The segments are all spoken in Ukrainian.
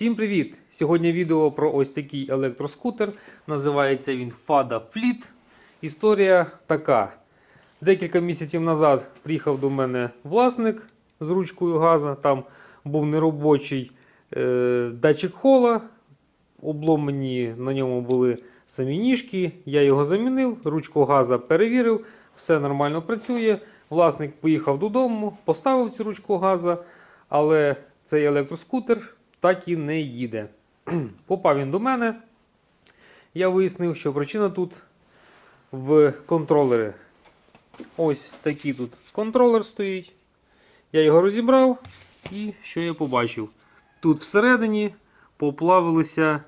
Всім привіт! Сьогодні відео про ось такий електроскутер. Називається він Fada Fleet. Історія така. Декілька місяців назад приїхав до мене власник з ручкою газа. Там був неробочий е, датчик хола. Обломані на ньому були самі ніжки. Я його замінив, ручку газа перевірив, все нормально працює. Власник поїхав додому, поставив цю ручку газа, але цей електроскутер так і не їде. Попав він до мене. Я вияснив, що причина тут в контролері. Ось такий тут контролер стоїть. Я його розібрав і що я побачив? Тут всередині поплавилися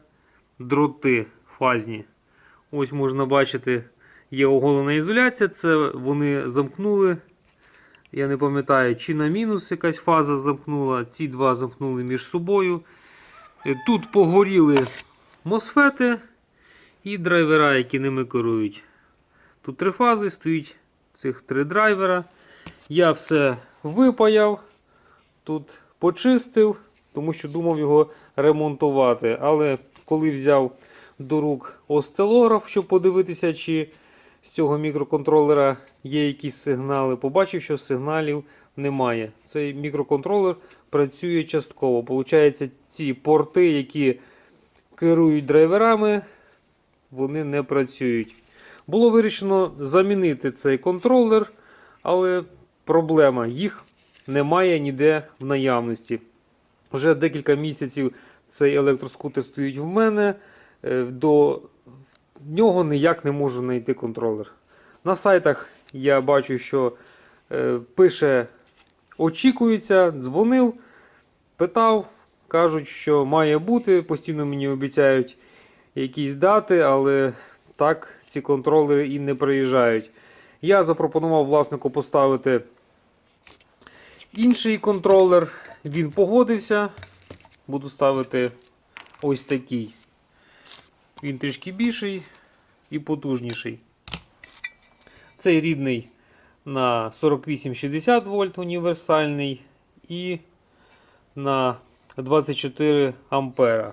дроти фазні. Ось можна бачити, є оголена ізоляція. Це вони замкнули. Я не пам'ятаю, чи на мінус якась фаза замкнула. Ці два замкнули між собою. Е, Тут погоріли мосфети і драйвера, які ними керують. Тут три фази стоїть цих три драйвера. Я все випаяв, тут почистив, тому що думав його ремонтувати. Але коли взяв до рук остелограф, щоб подивитися, чи з цього мікроконтролера є якісь сигнали, побачив, що сигналів немає. Цей мікроконтролер працює частково. Получається, ці порти, які керують драйверами, вони не працюють. Було вирішено замінити цей контролер, але проблема їх немає ніде в наявності. Вже декілька місяців цей електроскутер стоїть в мене. Е, До нього ніяк не можу знайти контролер. На сайтах я бачу, що е, пише очікується, дзвонив, питав, кажуть, що має бути. Постійно мені обіцяють якісь дати, але так ці контролери і не приїжджають. Я запропонував власнику поставити інший контролер. Він погодився. Буду ставити ось такий. Він трішки більший і потужніший. Цей рідний на 48-60 вольт універсальний і на 24 ампера.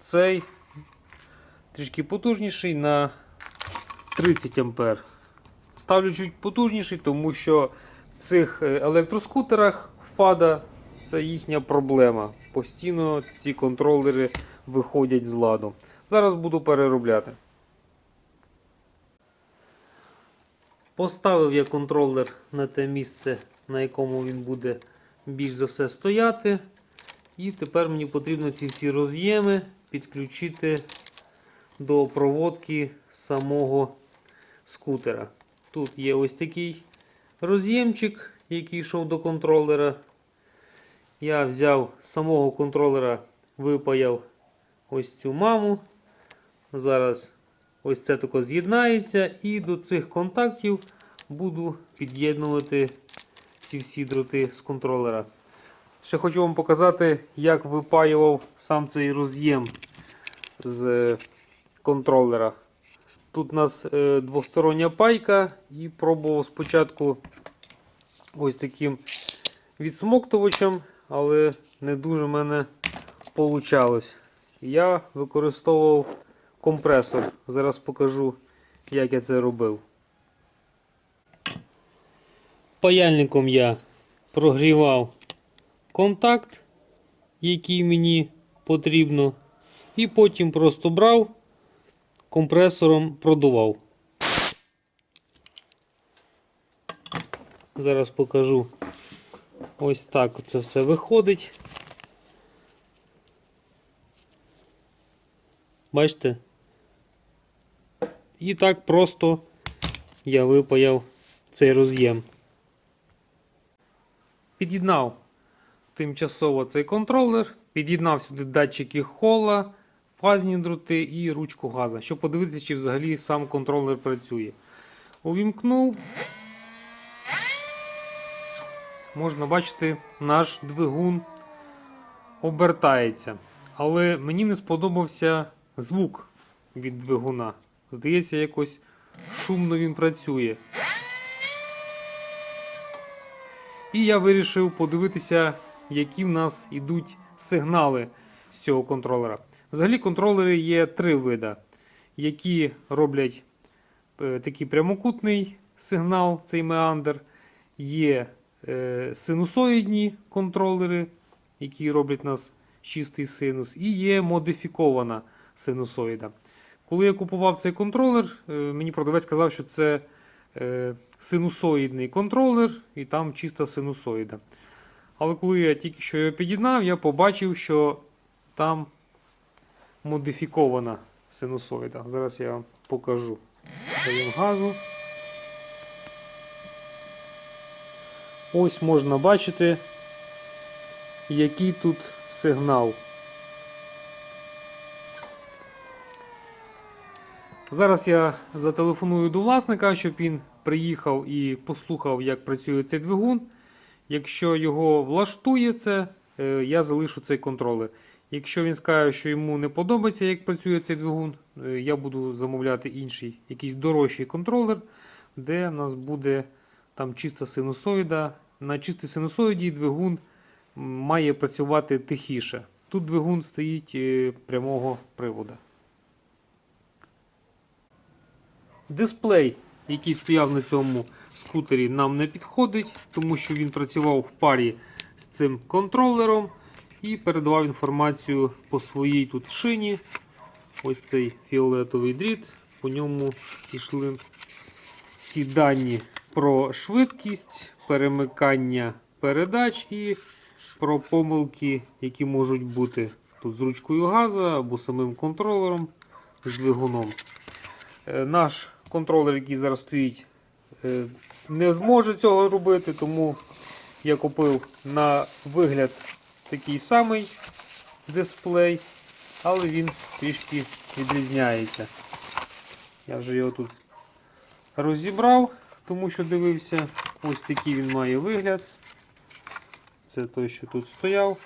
Цей трішки потужніший на 30 ампер. Ставлю чуть потужніший, тому що в цих е, електроскутерах фада це їхня проблема. Постійно ці контролери виходять з ладу. Зараз буду переробляти. Поставив я контролер на те місце, на якому він буде більш за все стояти. І тепер мені потрібно ці всі роз'єми підключити до проводки самого скутера. Тут є ось такий роз'ємчик, який йшов до контролера. Я взяв з самого контролера, випаяв ось цю маму. Зараз ось це тако з'єднається, і до цих контактів буду під'єднувати ці всі дроти з контролера. Ще хочу вам показати, як випаював сам цей роз'єм з е, контролера. Тут у нас е, двостороння пайка і пробував спочатку ось таким відсмоктувачем, але не дуже в мене вийшло. Я використовував компресор. Зараз покажу, як я це робив. Паяльником я прогрівав контакт, який мені потрібно, і потім просто брав, компресором продував. Зараз покажу. Ось так це все виходить. Бачите? І так просто я випаяв цей роз'єм. Під'єднав тимчасово цей контролер, під'єднав сюди датчики хола, фазні дроти і ручку газа, щоб подивитися, чи взагалі сам контролер працює. Увімкнув. Можна бачити, наш двигун обертається. Але мені не сподобався звук від двигуна. Здається, якось шумно він працює. І я вирішив подивитися, які в нас йдуть сигнали з цього контролера. Взагалі контролери є три види, які роблять е, такий прямокутний сигнал, цей меандр. Є е, синусоїдні контролери, які роблять нас чистий синус, і є модифікована синусоїда. Коли я купував цей контролер, е, мені продавець сказав, що це е, синусоїдний контролер і там чиста синусоїда. Але коли я тільки що його під'єднав, я побачив, що там модифікована синусоїда. Зараз я вам покажу. Даємо газу. Ось можна бачити, який тут сигнал. Зараз я зателефоную до власника, щоб він приїхав і послухав, як працює цей двигун. Якщо його влаштує це, е, я залишу цей контролер. Якщо він скаже, що йому не подобається, як працює цей двигун, е, я буду замовляти інший, якийсь дорожчий контролер, де в нас буде там чиста синусоїда. На чистій синусоїді двигун має працювати тихіше. Тут двигун стоїть е, прямого приводу. Дисплей, який стояв на цьому скутері, нам не підходить, тому що він працював в парі з цим контролером і передавав інформацію по своїй тут шині. Ось цей фіолетовий дріт. По ньому йшли всі дані про швидкість, перемикання передач і про помилки, які можуть бути тут з ручкою газа або самим контролером з двигуном. Е, Наш контролер, який зараз стоїть, е, не зможе цього робити, тому я купив на вигляд такий самий дисплей, але він трішки відрізняється. Я вже його тут розібрав, тому що дивився. Ось такий він має вигляд. Це той, що тут стояв.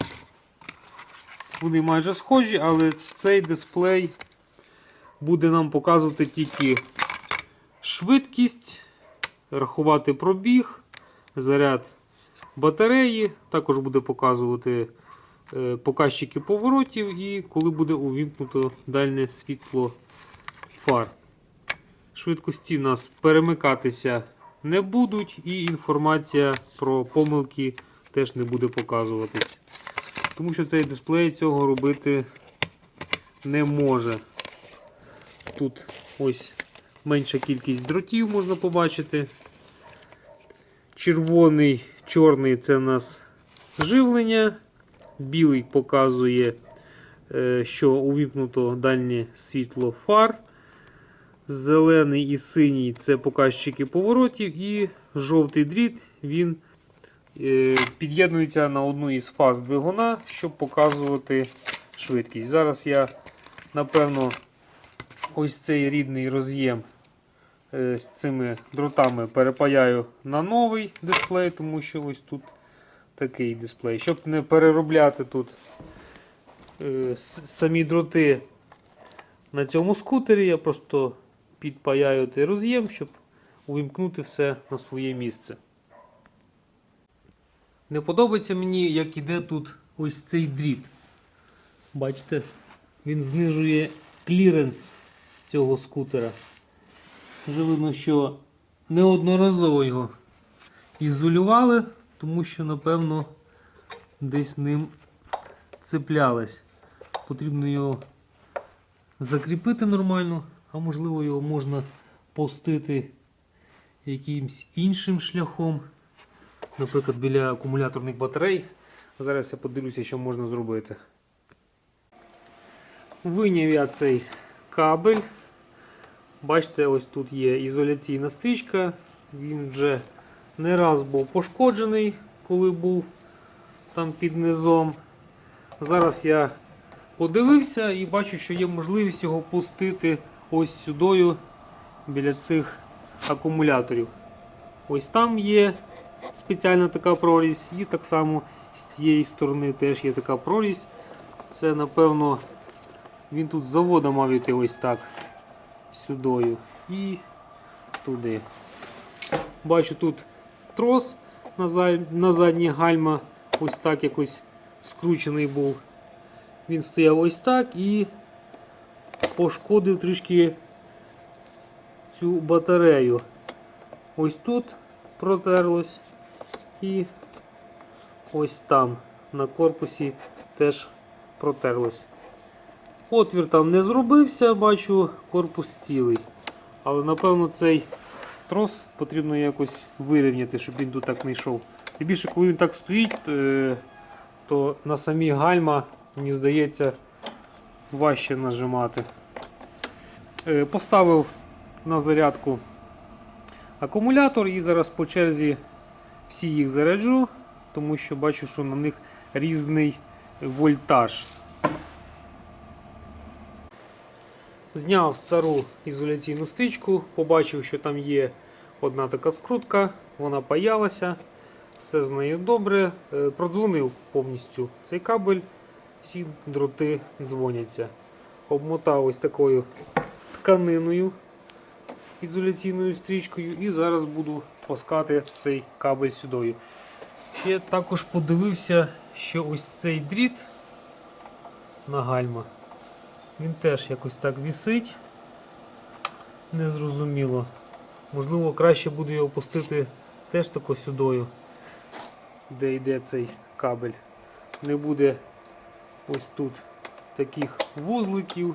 Вони майже схожі, але цей дисплей буде нам показувати тільки швидкість, рахувати пробіг, заряд батареї, також буде показувати е, показчики поворотів і коли буде увімкнуто дальне світло фар. Швидкості нас перемикатися не будуть, і інформація про помилки теж не буде показуватись. Тому що цей дисплей цього робити не може. Тут ось менша кількість дротів можна побачити. Червоний, чорний це у нас живлення. Білий показує, е, що увімкнуто дальнє світло фар. Зелений і синій це показчики поворотів, і жовтий дріт він е, під'єднується на одну із фаз двигуна, щоб показувати швидкість. Зараз я, напевно, ось цей рідний роз'єм з цими дротами перепаяю на новий дисплей, тому що ось тут такий дисплей. Щоб не переробляти тут е, самі дроти на цьому скутері, я просто підпаяю той роз'єм, щоб увімкнути все на своє місце. Не подобається мені, як іде тут ось цей дріт. Бачите, він знижує кліренс цього скутера. Вже видно, що неодноразово його ізолювали, тому що, напевно, десь ним цеплялись. Потрібно його закріпити нормально, а можливо його можна пустити якимсь іншим шляхом. Наприклад, біля акумуляторних батарей. Зараз я подивлюся, що можна зробити. Виняв я цей кабель. Бачите, ось тут є ізоляційна стрічка. Він вже не раз був пошкоджений, коли був там під низом. Зараз я подивився і бачу, що є можливість його пустити ось сюдою біля цих акумуляторів. Ось там є спеціальна така прорізь, і так само з цієї сторони теж є така прорізь. Це, напевно, він тут з завода мав іти ось так сюдою і туди. Бачу тут трос на, за- на заднє гальма, ось так якось скручений був. він стояв ось так і пошкодив трішки цю батарею. Ось тут протерлось і ось там на корпусі теж протерлось. Отвір там не зробився, бачу, корпус цілий. Але напевно цей трос потрібно якось вирівняти, щоб він тут так не йшов. І більше, коли він так стоїть, е, то на самі гальма, мені здається, важче нажимати. Е, Поставив на зарядку акумулятор і зараз по черзі всі їх заряджу, тому що бачу, що на них різний вольтаж. Зняв стару ізоляційну стрічку, побачив, що там є одна така скрутка, вона паялася, все з нею добре. Е, Продзвонив повністю цей кабель, всі дроти дзвоняться. Обмотав ось такою тканиною ізоляційною стрічкою і зараз буду пускати цей кабель сюди. Ще також подивився, що ось цей дріт на гальма. Він теж якось так вісить. Незрозуміло. Можливо, краще буде його пустити теж тако сюдою, де йде цей кабель. Не буде ось тут таких вузликів.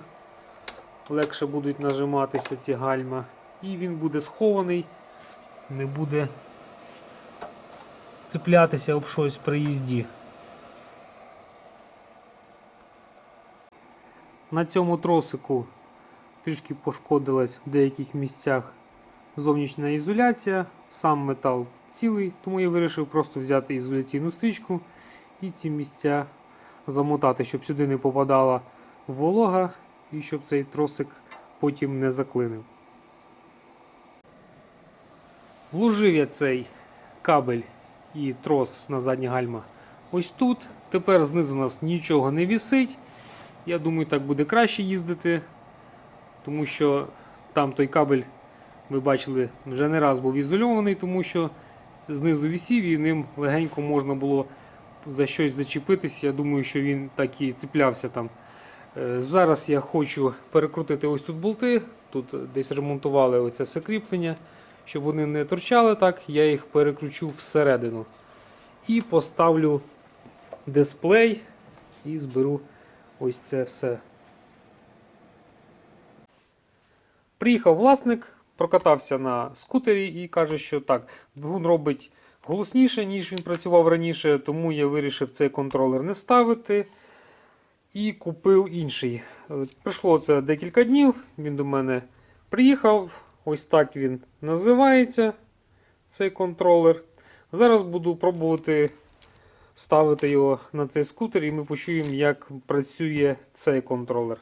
Легше будуть нажиматися ці гальма. І він буде схований, не буде цеплятися об щось при їзді. На цьому тросику трішки пошкодилась в деяких місцях зовнішня ізоляція, сам метал цілий, тому я вирішив просто взяти ізоляційну стрічку і ці місця замотати, щоб сюди не попадала волога і щоб цей тросик потім не заклинив. Вложив я цей кабель і трос на задні гальма ось тут. Тепер знизу у нас нічого не вісить. Я думаю, так буде краще їздити, тому що там той кабель, ви бачили, вже не раз був ізольований, тому що знизу вісів і ним легенько можна було за щось зачепитись. Я думаю, що він так і цеплявся там. Е, Зараз я хочу перекрутити ось тут болти. Тут десь ремонтували оце все кріплення, щоб вони не торчали так, я їх перекручу всередину. І поставлю дисплей і зберу ось це все. Приїхав власник, прокатався на скутері і каже, що так, двигун робить голосніше, ніж він працював раніше, тому я вирішив цей контролер не ставити і купив інший. Прийшло це декілька днів, він до мене приїхав. Ось так він називається цей контролер. Зараз буду пробувати ставити його на цей скутер і ми почуємо, як працює цей контролер.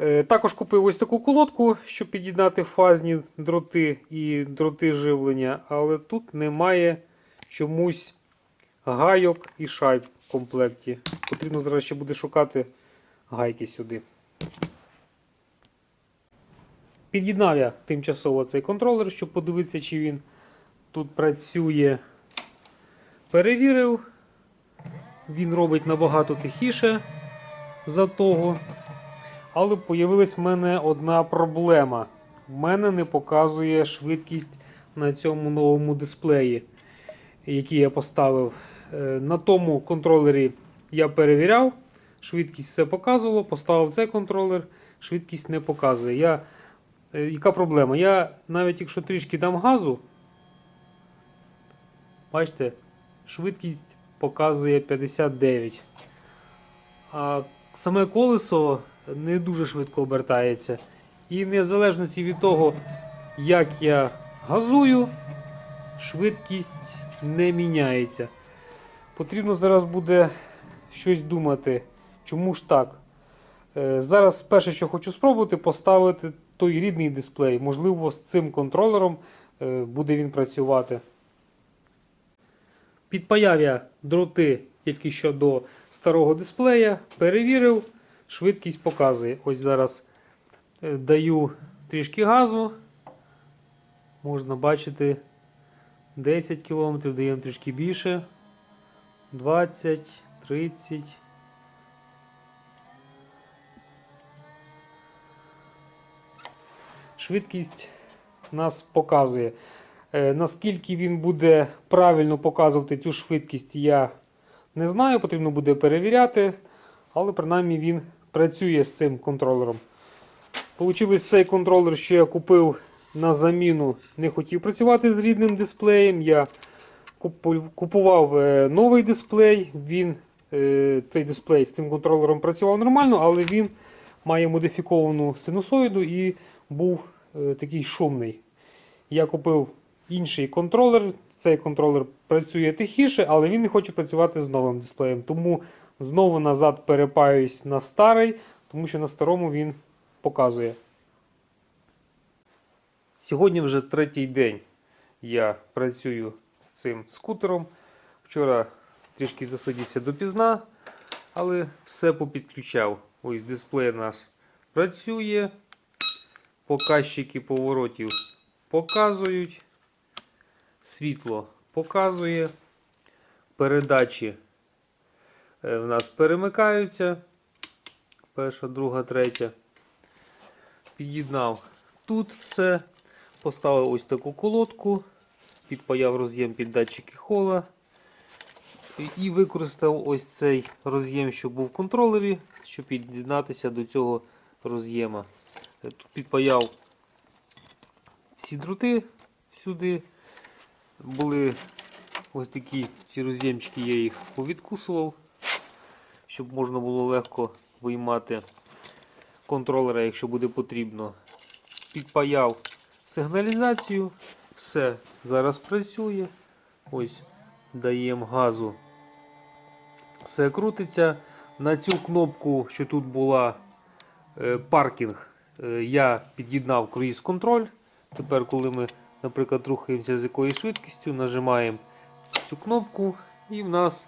Е, Також купив ось таку колодку, щоб під'єднати фазні дроти і дроти живлення, але тут немає чомусь гайок і шайб в комплекті. Потрібно зараз ще буде шукати гайки сюди. Під'єднав я тимчасово цей контролер, щоб подивитися, чи він тут працює. Перевірив. Він робить набагато тихіше за того. Але появилась в мене одна проблема. В мене не показує швидкість на цьому новому дисплеї, який я поставив. Е, На тому контролері я перевіряв, швидкість все показувало, поставив цей контролер, швидкість не показує. Я, е, яка проблема? Я навіть якщо трішки дам газу, бачите, швидкість показує 59. А саме колесо не дуже швидко обертається. І в незалежності від того, як я газую, швидкість не міняється. Потрібно зараз буде щось думати, чому ж так. Е, Зараз перше, що хочу спробувати, поставити той рідний дисплей. Можливо, з цим контролером е, буде він працювати. Підпаяв дроти тільки що до старого дисплея, перевірив, швидкість показує. Ось зараз е, даю трішки газу. Можна бачити 10 км, даємо трішки більше. 20, 30. Швидкість нас показує. Е, Наскільки він буде правильно показувати цю швидкість, я не знаю, потрібно буде перевіряти, але принаймні він працює з цим контролером. Получилось цей контролер, що я купив на заміну, не хотів працювати з рідним дисплеєм. Я купував е, новий дисплей. Він, е, цей дисплей з цим контролером працював нормально, але він має модифіковану синусоїду і був такий шумний. Я купив інший контролер. Цей контролер працює тихіше, але він не хоче працювати з новим дисплеєм. Тому знову назад перепаюсь на старий, тому що на старому він показує. Сьогодні вже третій день я працюю з цим скутером. Вчора трішки засидівся допізна, але все попідключав. Ось дисплей у нас працює. Показчики поворотів показують. Світло показує. Передачі е, в нас перемикаються. Перша, друга, третя. Під'єднав тут все. Поставив ось таку колодку, підпаяв роз'єм під датчики хола. І використав ось цей роз'єм, що був в контролері, щоб під'єднатися до цього роз'єма. Е, Тут підпаяв всі дроти сюди. Були ось такі ці роз'ємчики, я їх повідкусував, щоб можна було легко виймати контролера, якщо буде потрібно. Підпаяв сигналізацію, все зараз працює. Ось даємо газу. Все крутиться. На цю кнопку, що тут була е, паркінг, е, я під'єднав круїз контроль. Тепер, коли ми, наприклад, рухаємося з якоюсь швидкістю, нажимаємо цю кнопку і в нас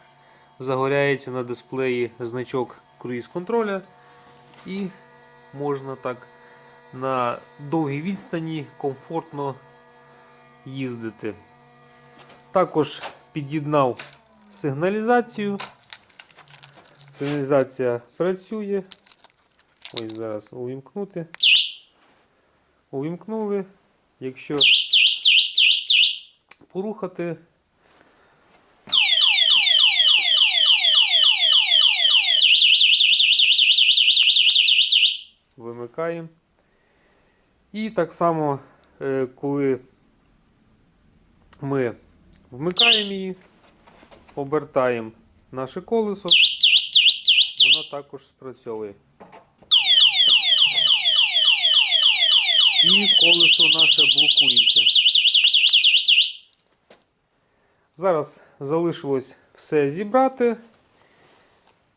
загоряється на дисплеї значок круїз контроля. І можна так на довгій відстані комфортно їздити. Також під'єднав сигналізацію. Сигналізація працює. Ось зараз увімкнути. Увімкнули. Якщо порухати, вимикаємо. І так само, е, коли ми вмикаємо її, обертаємо наше колесо, воно також спрацьовує. І колесо наше блокується. Зараз залишилось все зібрати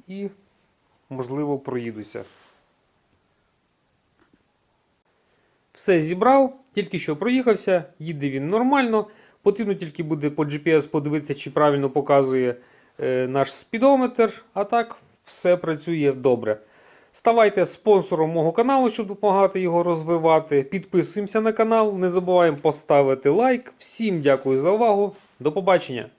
і, можливо, проїдуся. Все зібрав, тільки що проїхався, їде він нормально. Потрібно тільки буде по GPS подивитися, чи правильно показує е, наш спідометр. А так, все працює добре. Ставайте спонсором мого каналу, щоб допомагати його розвивати. Підписуємося на канал, не забуваємо поставити лайк. Всім дякую за увагу. До побачення!